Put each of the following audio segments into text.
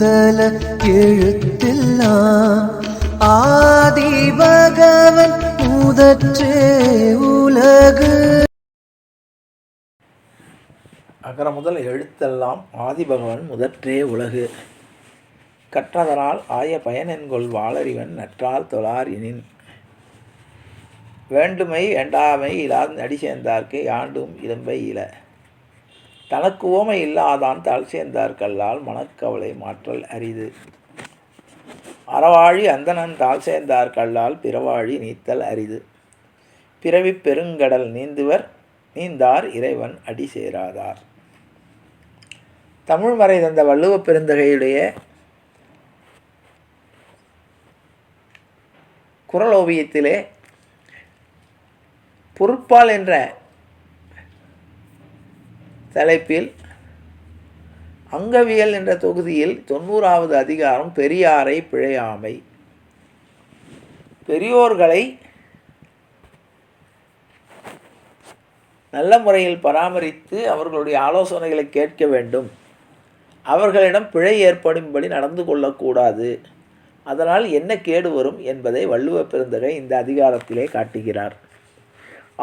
முதல எழுத்தெல்லாம் ஆதி பகவன் முதற்றே உலகு. அகர முதல் எழுத்தெல்லாம் ஆதிபகவன் முதற்றே உலகு. கற்றதனால் ஆய பயனென்கொள் வாளறிவன் நற்றால் தொழார் எனின். வேண்டுமை வேண்டாமை இலாது அடி சேர்ந்தார்க்கு யாண்டும் இளம்பை இல தனக்கு ஓமை இல்லாதான் தாழ் சேர்ந்தார்கல்லால் மனக்கவலை மாற்றல் அரிது. அறவாழி அந்தணன் தாழ் சேர்ந்தார்கல்லால் பிறவாழி நீத்தல் அரிது. பிறவி பெருங்கடல் நீந்துவர் நீந்தார் இறைவன் அடி சேராதார். தமிழ் மறை தந்த வள்ளுவப் பெருந்தகையுடைய குரல் ஓவியத்திலே பொருட்பால் என்ற தலைப்பில் அங்கவியல் என்ற தொகுதியில் தொண்ணூறாவது அதிகாரம் பெரியாரை பிழையாமை. பெரியோர்களை நல்ல முறையில் பராமரித்து அவர்களுடைய ஆலோசனைகளை கேட்க வேண்டும். அவர்களிடம் பிழை ஏற்படும்படி நடந்து கொள்ளக்கூடாது. அதனால் என்ன கேடு வரும் என்பதை வள்ளுவ பெருந்தகை இந்த அதிகாரத்திலே காட்டுகிறார்.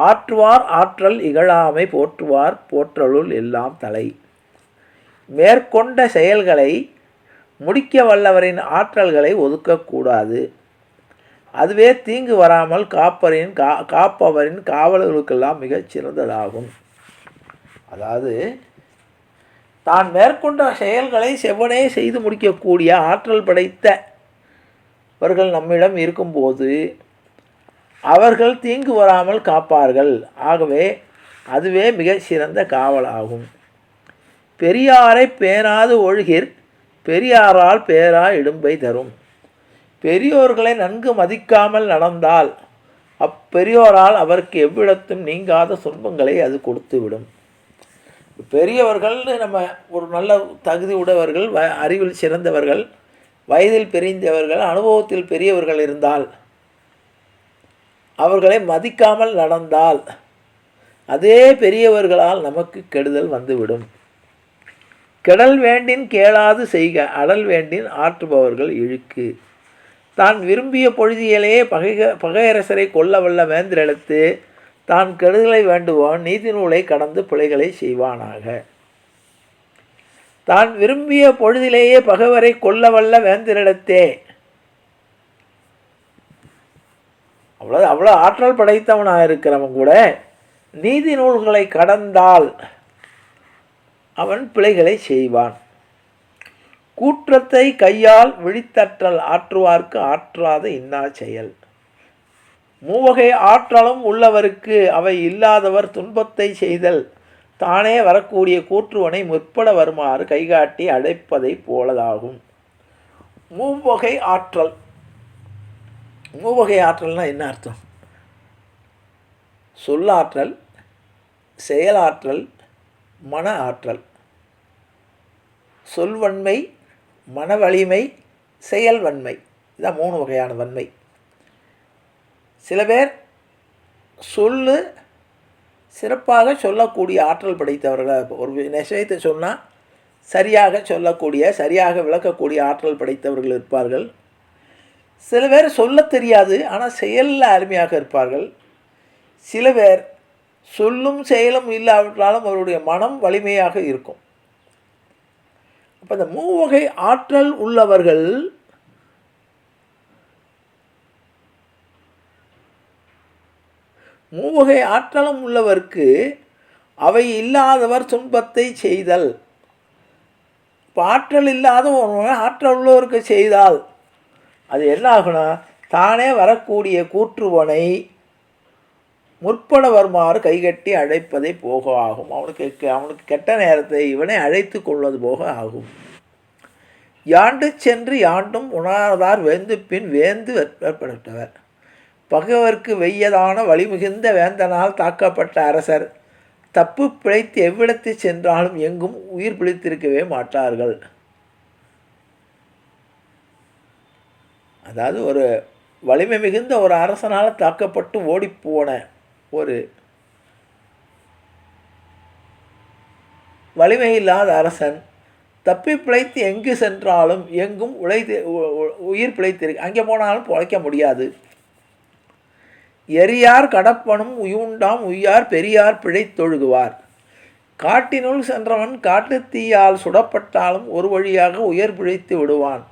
ஆற்றுவார் ஆற்றல் இகழாமை போற்றுவார் போற்றலுள் எல்லாம் தலை. மேற்கொண்ட செயல்களை முடிக்க வல்லவரின் ஆற்றல்களை ஒதுக்கக்கூடாது அதுவே தீங்கு வராமல் காப்பரின் கா காப்பவரின் காவலர்களுக்கெல்லாம் மிகச் சிறந்ததாகும். அதாவது தான் மேற்கொண்ட செயல்களை செவ்வனே செய்து முடிக்கக்கூடிய ஆற்றல் படைத்தவர்கள் நம்மிடம் இருக்கும்போது அவர்கள் தீங்கு வராமல் காப்பார்கள். ஆகவே அதுவே மிக சிறந்த காவலாகும். பெரியாரை பேராது ஒழுகிற் பெரியாரால் பேரா இடும்பை தரும். பெரியோர்களை நன்கு மதிக்காமல் நடந்தால் அப்பெரியோரால் அவருக்கு எவ்விடத்தும் நீங்காத துன்பங்களை அது கொடுத்துவிடும். பெரியவர்கள்னு நம்ம ஒரு நல்ல தகுதி உடையவர்கள் வ அறிவில் சிறந்தவர்கள் வயதில் பெரிந்தவர்கள் அனுபவத்தில் பெரியவர்கள் இருந்தால் அவர்களை மதிக்காமல் நடந்தால் அதே பெரியவர்களால் நமக்கு கெடுதல் வந்துவிடும். கெடல் வேண்டின் கேளாது செய்க அடல் வேண்டின் ஆற்றுபவர்கள் இழுக்கு. தான் விரும்பிய பொழுதியலே பகை பகையரசரை கொல்ல வல்ல வேந்திரெடுத்து தான் கெடுதலை வேண்டுவான் நீதி நூலை கடந்து பிழைகளை செய்வானாக. தான் விரும்பிய பொழுதிலேயே பகைவரை கொல்ல வல்ல வேந்திரிடத்தே அவ்வளோ அவ்வளோ ஆற்றல் படைத்தவனாக இருக்கிறவன் கூட நீதி நூல்களை கடந்தால் அவன் பிழைகளை செய்வான். கூற்றத்தை கையால் விழித்தற்றல் ஆற்றுவார்க்கு ஆற்றாத இன்னா செயல். மூவகை ஆற்றலும் உள்ளவருக்கு அவை இல்லாதவர் துன்பத்தை செய்தல். தானே வரக்கூடிய கூற்றுவனை முற்பட வருமாறு கைகாட்டி அழைப்பதை போலதாகும். மூவகை ஆற்றல் மூவகை ஆற்றல்னால் என்ன அர்த்தம்? சொல்லாற்றல் செயலாற்றல் மன ஆற்றல் சொல்வன்மை மன வலிமை செயல் வன்மை இதான் மூணு வகையான வன்மை. சில பேர் சொல்லு சிறப்பாக சொல்லக்கூடிய ஆற்றல் படைத்தவர்கள். ஒரு விஷயத்தை சொன்னால் சரியாக சொல்லக்கூடிய சரியாக விளக்கக்கூடிய ஆற்றல் படைத்தவர்கள் இருப்பார்கள். சில பேர் சொல்ல தெரியாது ஆனால் செயலில் அருமையாக இருப்பார்கள். சில பேர் சொல்லும் செயலும் இல்லாவிட்டாலும் அவருடைய மனம் வலிமையாக இருக்கும். அப்போ இந்த மூவகை ஆற்றல் உள்ளவர்கள் மூவகை ஆற்றலும் உள்ளவர்க்கு அவை இல்லாதவர் துன்பத்தை செய்தல். இப்போ ஆற்றல் இல்லாத ஒருவன் ஆற்றல் உள்ளவருக்கு செய்தால் அது என்ன ஆகுனா தானே வரக்கூடிய கூற்றுவனை முற்பட வருமாறு கைகட்டி அழைப்பதை போக ஆகும் அவனுக்கு அவனுக்கு கெட்ட நேரத்தை இவனை அழைத்து கொள்வது போக ஆகும். யாண்டு சென்று யாண்டும் உணாதார் வேந்து பின் வேந்து ஏற்பட்டவர் பகைவர்க்கு வெய்யதான வழிமிகுந்த வேந்தனால் தாக்கப்பட்ட அரசர் தப்பு பிழைத்து எவ்விடத்து சென்றாலும் எங்கும் உயிர் பிழைத்திருக்கவே மாட்டார்கள். அதாவது ஒரு வலிமை மிகுந்த ஒரு அரசனால் தாக்கப்பட்டு ஓடிப்போன ஒரு வலிமை இல்லாத அரசன் தப்பி பிழைத்து எங்கு சென்றாலும் எங்கும் உழைத்து உ- உயிர் பிழைத்திருக்கு அங்கே போனாலும் பிழைக்க முடியாது. எரியார் கடப்பனும் உயுண்டாம் உய்யார் பெரியார் பிழைத்தொழுகுவார் காட்டினுள் சென்றவன் காட்டுத்தீயால் சுடப்பட்டாலும் ஒரு வழியாக உயர் பிழைத்து விடுவான்.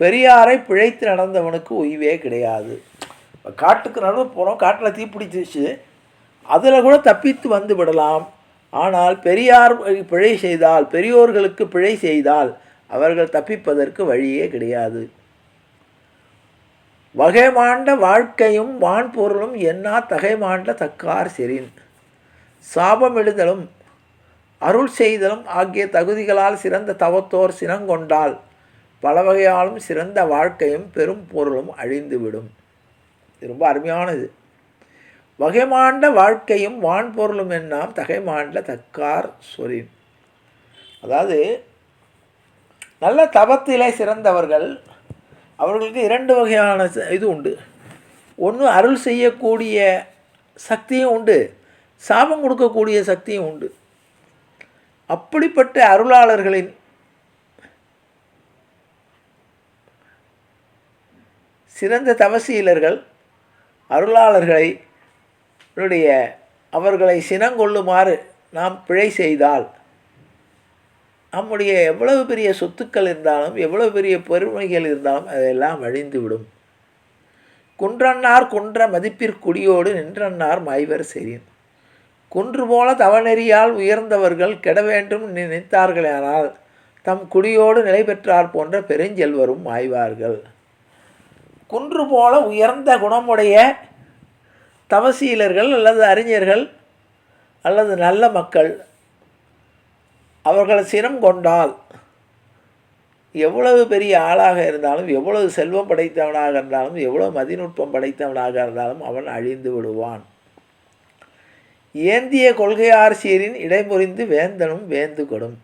பெரியாரை பிழைத்து நடந்தவனுக்கு உய்வே கிடையாது. இப்போ காட்டுக்கு நடந்து போகிறோம் காட்டில் தீப்பிடிச்சிச்சு அதில் கூட தப்பித்து வந்து விடலாம். ஆனால் பெரியார் பிழை செய்தால் பெரியோர்களுக்கு பிழை செய்தால் அவர்கள் தப்பிப்பதற்கு வழியே கிடையாது. வகைமாண்ட வாழ்க்கையும் வான்பொருளும் என்னா தகைமாண்ட தக்கார் செறின். சாபமிடுதலும் அருள் செய்தலும் ஆகிய தகுதிகளால் சிறந்த தவத்தோர் சினங்கொண்டால் பல வகையாலும் சிறந்த வாழ்க்கையும் பெரும் பொருளும் அழிந்துவிடும். இது ரொம்ப அருமையானது. வகைமாண்ட வாழ்க்கையும் வான் பொருளும் என்னாம் தகைமாண்ட தக்கார் சொரின். அதாவது நல்ல தபத்திலே சிறந்தவர்கள் அவர்களுக்கு இரண்டு வகையான ச- இது உண்டு. ஒன்று அருள் செய்யக்கூடிய சக்தியும் உண்டு. சாபம் கொடுக்கக்கூடிய சக்தியும் உண்டு. அப்படிப்பட்ட அருளாளர்களின் சிறந்த தவசீலர்கள் அருளாளர்களைனுடைய அவர்களை சினங்கொள்ளுமாறு நாம் பிழை செய்தால் நம்முடைய எவ்வளவு பெரிய சொத்துக்கள் இருந்தாலும் எவ்வளவு பெரிய பெருமைகள் இருந்தாலும் அதெல்லாம் அழிந்துவிடும். குன்றன்னார் குன்ற மதிப்பிற்குடியோடு நின்றன்னார் மாய்வர் செறின். குன்று போல தவநெறியால் உயர்ந்தவர்கள் கெட வேண்டும் நினைத்தார்களானால் தம் குடியோடு நிலை பெற்றார் போன்ற பெருஞ்செல்வரும் மாய்வார்கள். குன்று போல உயர்ந்த குணமுடைய தவசீலர்கள் அல்லது அறிஞர்கள் அல்லது நல்ல மக்கள் அவர்கள் சினம் கொண்டால் எவ்வளவு பெரிய ஆளாக இருந்தாலும் எவ்வளவு செல்வம் படைத்தவனாக இருந்தாலும் எவ்வளவு மதிநுட்பம் படைத்தவனாக இருந்தாலும் அவன் அழிந்து விடுவான். ஏந்திய கொள்கையார் சீரின் இடைமுறிந்து வேந்தனும் வேந்து கொடும்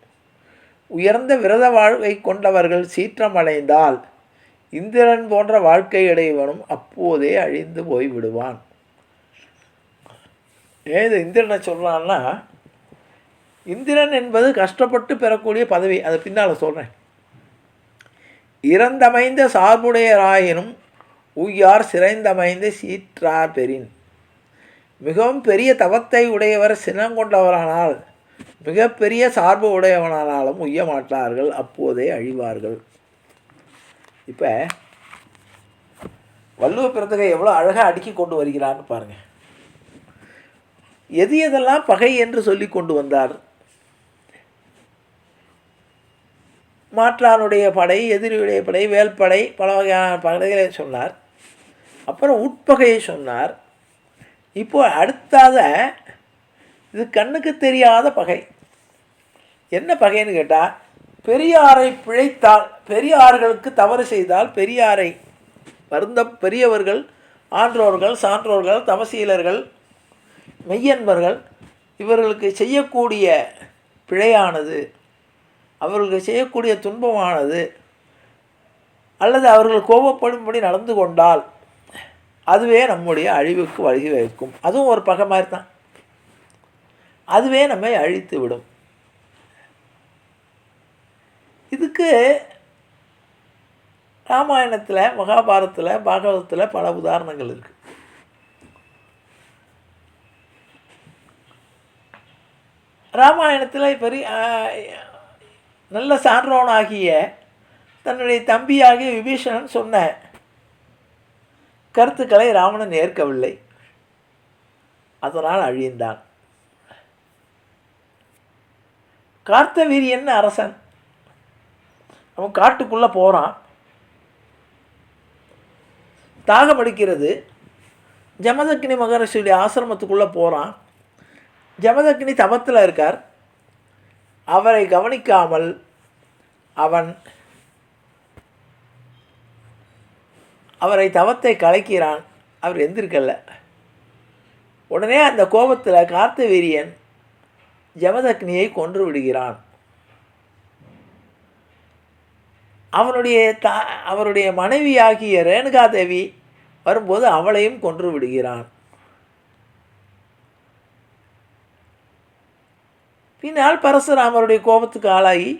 உயர்ந்த விரத வாழ்வை கொண்டவர்கள் சீற்றமடைந்தால் இந்திரன் போன்ற வாழ்க்கை அடைவனும் அப்போதே அழிந்து போய் விடுவான். ஏது இந்திரனை சொல்கிறான்னா இந்திரன் என்பது கஷ்டப்பட்டு பெறக்கூடிய பதவி. அதை பின்னால் சொல்கிறேன் இறந்தமைந்த சார்புடையராயினும் உய்யார் சிறைந்தமைந்த சீற்றார் பெறின் மிகவும் பெரிய தவத்தை உடையவர் சினங்கொண்டவரானால் மிகப்பெரிய சார்பு உடையவனானாலும் உய்ய மாட்டார்கள் அப்போதே அழிவார்கள். இப்போ வள்ளுவ பிறந்தகை எவ்வளோ அழகாக அடுக்கி கொண்டு வருகிறான்னு பாருங்கள் எது எதெல்லாம் பகை என்று சொல்லி கொண்டு வந்தார்? மாற்றானுடைய படை எதிரியுடைய படை வேல்படை பல வகையான படைகளை சொன்னார். அப்புறம் உட்பகையை சொன்னார். இப்போ அடுத்தாத இது கண்ணுக்கு தெரியாத பகை. என்ன பகைன்னு கேட்டால் பெரியாரை பிழைத்தால் பெரியார்களுக்கு தவறு செய்தால் பெரியாரை வருந்த பெரியவர்கள் ஆன்றோர்கள் சான்றோர்கள் தமசீலர்கள் மெய்யன்பர்கள் இவர்களுக்கு செய்யக்கூடிய பிழையானது அவர்களுக்கு செய்யக்கூடிய துன்பமானது அல்லது அவர்கள் கோபப்படும்படி நடந்து கொண்டால் அதுவே நம்முடைய அழிவுக்கு வழி வைக்கும் அதுவும் ஒரு பகை மாதிரி தான் அதுவே நம்மை அழித்து விடும். இதுக்கு ராமாயணத்தில் மகாபாரதத்தில் பாகவதத்தில் பல உதாரணங்கள் இருக்குது ராமாயணத்தில் பெரிய நல்ல சான்றோனாகிய தன்னுடைய தம்பியாகிய விபீஷணன் சொன்ன கருத்துக்களை ராவணன் ஏற்கவில்லை. அதனால் அழிந்தான். கார்த்தவீரியன் அரசன். அவன் காட்டுக்குள்ளே போகிறான் தாகம் அடிக்கிறது ஜமதக்கினி மகரிஷியுடைய ஆசிரமத்துக்குள்ளே போகிறான் ஜமதக்கினி தபத்தில் இருக்கார். அவரை கவனிக்காமல் அவன் அவரை தவத்தை கலைக்கிறான். அவர் எந்திருக்கல. உடனே அந்த கோபத்தில் கார்த்தவீரியன் ஜமதக்னியை கொன்று விடுகிறான். அவனுடைய தா அவருடைய மனைவியாகிய ரேணுகாதேவி வரும்போது அவளையும் கொன்று விடுகிறான். பின்னால் பரசுராமருடைய கோபத்துக்கு ஆளாகி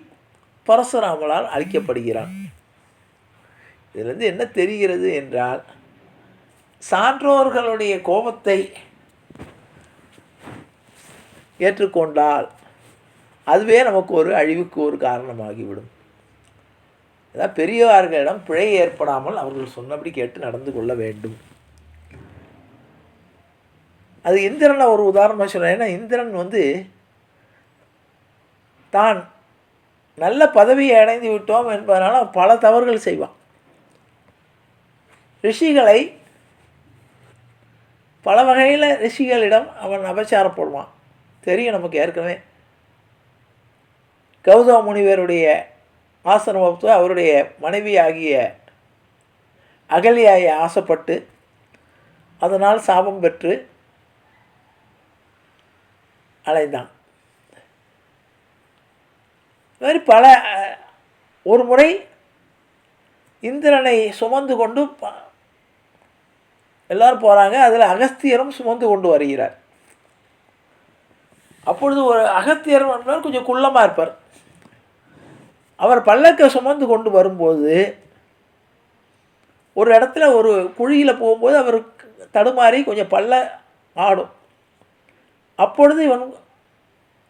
பரசுராமலால் அழிக்கப்படுகிறான். இதிலிருந்து என்ன தெரிகிறது என்றால் சான்றோர்களுடைய கோபத்தை ஏற்றுக்கொண்டால் அதுவே நமக்கு ஒரு அழிவுக்கு ஒரு காரணமாகிவிடும். அதான் பெரியவார்களிடம் பிழை ஏற்படாமல் அவர்கள் சொன்னபடி கேட்டு நடந்து கொள்ள வேண்டும். அது இந்திரனை ஒரு உதாரணமாக சொல்கிறேன் ஏன்னா இந்திரன் வந்து தான் நல்ல பதவியை அடைந்து விட்டோம் என்பதனால் பல தவறுகள் செய்வான். ரிஷிகளை பல வகையில் ரிஷிகளிடம் அவன் அபச்சாரப்படுவான் தெரியும் நமக்கு ஏற்கனவே. கௌதம முனிவருடைய ஆசிரமத்து அவருடைய மனைவி ஆகிய அகலியாயை ஆசைப்பட்டு அதனால் சாபம் பெற்று அலைந்தான். இது மாதிரி பல ஒரு முறை இந்திரனை சுமந்து கொண்டு எல்லோரும் எல்லாரும் போகிறாங்க அதில் அகஸ்தியரும் சுமந்து கொண்டு வருகிறார். அப்பொழுது ஒரு அகஸ்தியர் கொஞ்சம் குள்ளமாக இருப்பார். அவர் பல்லக்கை சுமந்து கொண்டு வரும்போது ஒரு இடத்துல ஒரு குழியில் போகும்போது அவர் தடுமாறி கொஞ்சம் பல்ல ஆடும். அப்பொழுது இவன்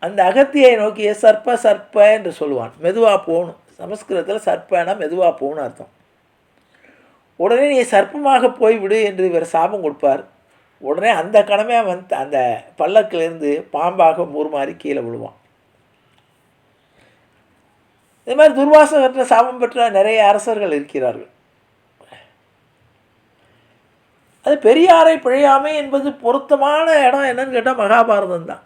அந்த அகத்தியை நோக்கிய சர்ப்ப சர்ப்ப என்று சொல்லுவான். மெதுவாக போகணும். சமஸ்கிருதத்தில் சர்ப்பனா மெதுவாக போகணும் அர்த்தம். உடனே நீ சர்ப்பமாக போய்விடு என்று இவர் சாபம் கொடுப்பார். உடனே அந்த கணமே அவன் அந்த பல்லக்கிலிருந்து பாம்பாக ஊர்மாறி கீழே விழுவான். இது மாதிரி துர்வாசம் பெற்ற சாபம் பெற்ற நிறைய அரசர்கள் இருக்கிறார்கள். அது பெரியாரை பிழையாமை என்பது பொருத்தமான இடம் என்னன்னு கேட்டால் மகாபாரதம் தான்.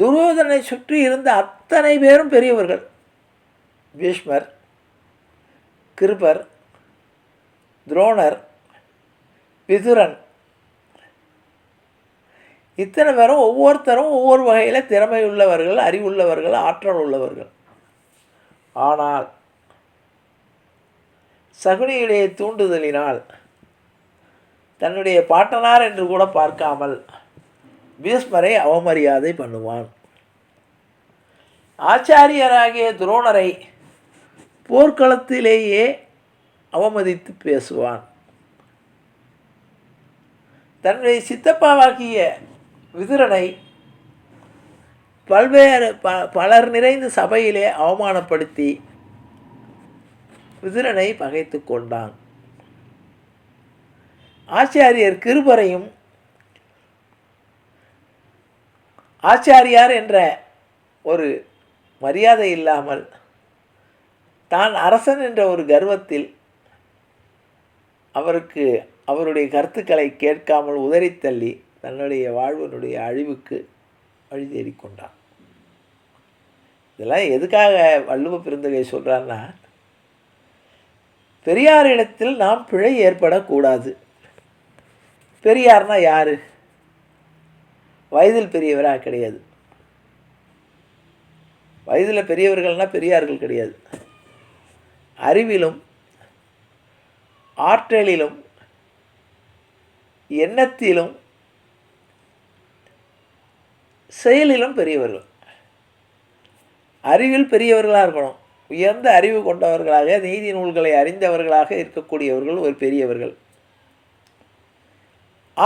துரியோதனை சுற்றி இருந்த அத்தனை பேரும் பெரியவர்கள். பீஷ்மர் கிருபர் துரோணர் விதுரன் இத்தனை பேரும் ஒவ்வொருத்தரும் ஒவ்வொரு வகையில் திறமை உள்ளவர்கள் அறிவுள்ளவர்கள் ஆற்றல் உள்ளவர்கள். ஆனால் சகுனியுடைய தூண்டுதலினால் தன்னுடைய பாட்டனார் என்று கூட பார்க்காமல் பீஷ்மரை அவமரியாதை பண்ணுவான். ஆச்சாரியராகிய துரோணரை போர்க்களத்திலேயே அவமதித்து பேசுவான். தன்னுடைய சித்தப்பாவாகிய விதுரனை பல்வேறு ப பலர் நிறைந்த சபையிலே அவமானப்படுத்தி விதுரனை பகைத்து கொண்டான். ஆச்சாரியர் கிருபரையும் ஆச்சாரியார் என்ற ஒரு மரியாதை இல்லாமல் தான் அரசன் என்ற ஒரு கர்வத்தில் அவருக்கு அவருடைய கருத்துக்களை கேட்காமல் உதறித்தள்ளி தன்னுடைய வாழ்வனுடைய அழிவுக்கு வழி தேடிக்கொண்டான். இதெல்லாம் எதுக்காக வள்ளுவ பெருந்தகை சொல்கிறான்னா பெரியாரிடத்தில் நாம் பிழை ஏற்படக்கூடாது. பெரியார்னா யார்? வயதில் பெரியவராக கிடையாது. வயதில் பெரியவர்கள்னால் பெரியார்கள் கிடையாது. அறிவிலும் ஆற்றலிலும் எண்ணத்திலும் செயலிலும் பெரியவர்கள். அறிவில் பெரியவர்களாக இருக்கணும். உயர்ந்த அறிவு கொண்டவர்களாக நீதி நூல்களை அறிந்தவர்களாக இருக்கக்கூடியவர்கள் ஒரு பெரியவர்கள்.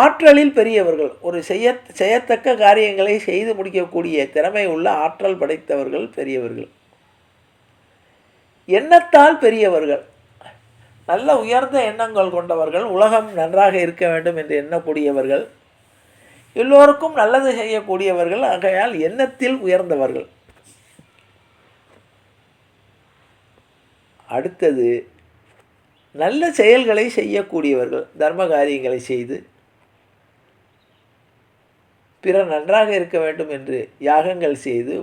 ஆற்றலில் பெரியவர்கள் ஒரு செய்ய செய்யத்தக்க காரியங்களை செய்து முடிக்கக்கூடிய திறமை உள்ள ஆற்றல் படைத்தவர்கள் பெரியவர்கள். எண்ணத்தால் பெரியவர்கள். நல்ல உயர்ந்த எண்ணங்கள் கொண்டவர்கள் உலகம் நன்றாக இருக்க வேண்டும் என்று எண்ணக்கூடியவர்கள். எல்லோருக்கும் நல்லது செய்யக்கூடியவர்கள். ஆகையால் எண்ணத்தில் உயர்ந்தவர்கள். அடுத்தது நல்ல செயல்களை செய்யக்கூடியவர்கள். தர்ம காரியங்களை செய்து பிறர் நன்றாக இருக்க வேண்டும் என்று யாகங்கள் செய்து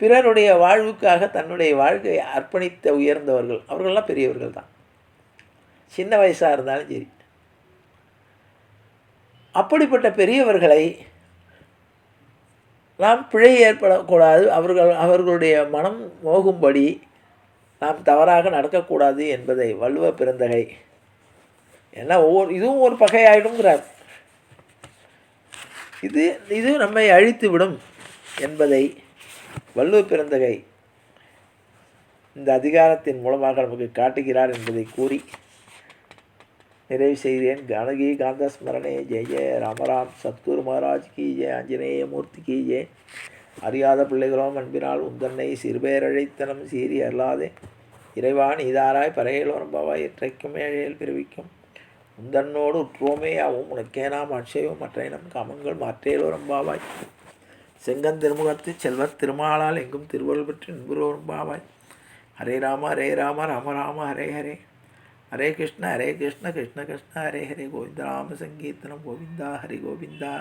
பிறருடைய வாழ்வுக்காக தன்னுடைய வாழ்க்கையை அர்ப்பணித்த உயர்ந்தவர்கள். அவர்கள்லாம் பெரியவர்கள் தான் சின்ன வயசாக இருந்தாலும் சரி. அப்படிப்பட்ட பெரியவர்களை நாம் பிழை ஏற்படக்கூடாது. அவர்கள் அவர்களுடைய மனம் மோகும்படி நாம் தவறாக நடக்கக்கூடாது என்பதை வள்ளுவ பிறந்தகை ஏன்னா ஒவ்வொரு இதுவும் ஒரு பகையாயிடுங்கிறார் இது இது நம்மை அழித்து விடும் என்பதை வள்ளுவ பிறந்தகை இந்த அதிகாரத்தின் மூலமாக நமக்கு காட்டுகிறார் என்பதை கூறி நிறைவு செய்கிறேன் கனகி காந்த ஸ்மரணே ஜெய ஜெய ராமராம் சத்குரு மகாராஜ் கி ஜெய ஆஞ்சநேய மூர்த்தி கி ஜெய. அறியாத பிள்ளைகளோம் அன்பினால் உந்தன்னை சிறுபேரழைத்தனம் சீறி அல்லாதே இறைவான் இதாராய் பறையலோரம் இற்றைக்குமே இற்றைக்கும் ஏழையில் பிறவிக்கும். உந்தன்னோடு உற்றோமே ஆவும் உனக்கே நாம் அட்சயம் மற்ற இனம் காமங்கள் மாற்றேலோரம் பாவாய். செங்கன் திருமுகத்து செல்வத் திருமாலால் எங்கும் திருவள்ளுவற்றின் பெற்று இன்புறோரும் பாவாய். ஹரே ராம ஹரே ராம ராம ராம ஹரே ஹரே. ஹரே கிருஷ்ண ஹரே கிருஷ்ண கிருஷ்ண கிருஷ்ண ஹரே ஹரே கோவிந்த ராம சங்கீர்த்தனம் கோவிந்தா ஹரி கோவிந்தா